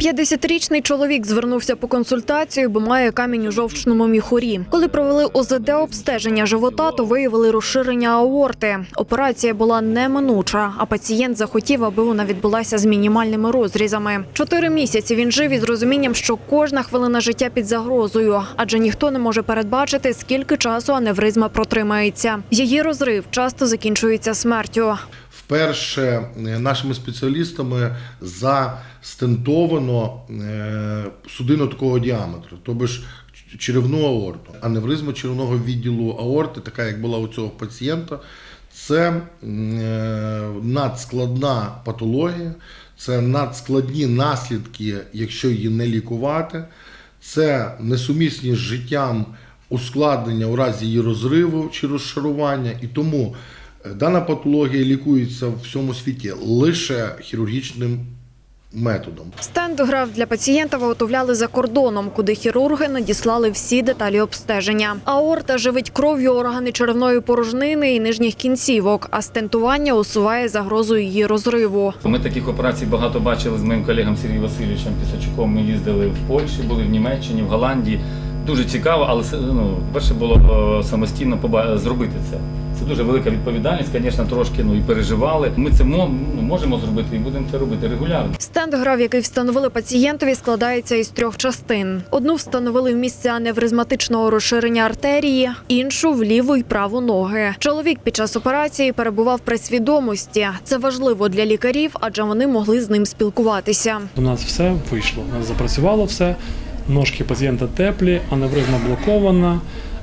50-річний чоловік звернувся по консультацію, бо має камінь у жовчному міхурі. Коли провели ОЗД обстеження живота, то виявили розширення аорти. Операція була неминуча, а пацієнт захотів, аби вона відбулася з мінімальними розрізами. Чотири місяці він жив із розумінням, що кожна хвилина життя під загрозою, адже ніхто не може передбачити, скільки часу аневризма протримається. Її розрив часто закінчується смертю. Вперше е, нашими спеціалістами застентовано е, судину такого діаметру, тобто черевну аорту. Аневризма черевного відділу аорти, така як була у цього пацієнта, це е, надскладна патологія, це надскладні наслідки, якщо її не лікувати. Це несумісні з життям ускладнення у разі її розриву чи розшарування, і тому дана патологія лікується в всьому світі лише хірургічним методом. Стендограф для пацієнта виготовляли за кордоном, куди хірурги надіслали всі деталі обстеження. Аорта живить кров'ю органи черевної порожнини і нижніх кінцівок, а стентування усуває загрозу її розриву. Ми таких операцій багато бачили з моїм колегом Сергієм Васильовичем Пісачуком. Ми їздили в Польщі, були в Німеччині, в Голландії. Дуже цікаво, але ну, перше було е, самостійно поба- зробити це. Дуже велика відповідальність, звісно, трошки ну, і переживали. Ми це мо- ну, можемо зробити і будемо це робити регулярно. Стендограф, який встановили пацієнтові, складається із трьох частин. Одну встановили в місці аневризматичного розширення артерії, іншу в ліву й праву ноги. Чоловік під час операції перебував при свідомості. Це важливо для лікарів, адже вони могли з ним спілкуватися. У нас все вийшло. У нас запрацювало все. Ножки пацієнта теплі, аневризма блокована,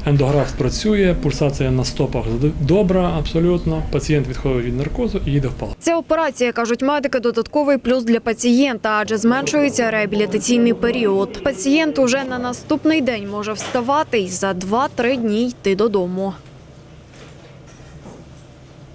ендограф працює, пульсація на стопах добра, абсолютно. Пацієнт відходить від наркозу і їде в палату. Ця операція, кажуть медики, додатковий плюс для пацієнта, адже зменшується реабілітаційний період. Пацієнт уже на наступний день може вставати і за 2-3 дні йти додому.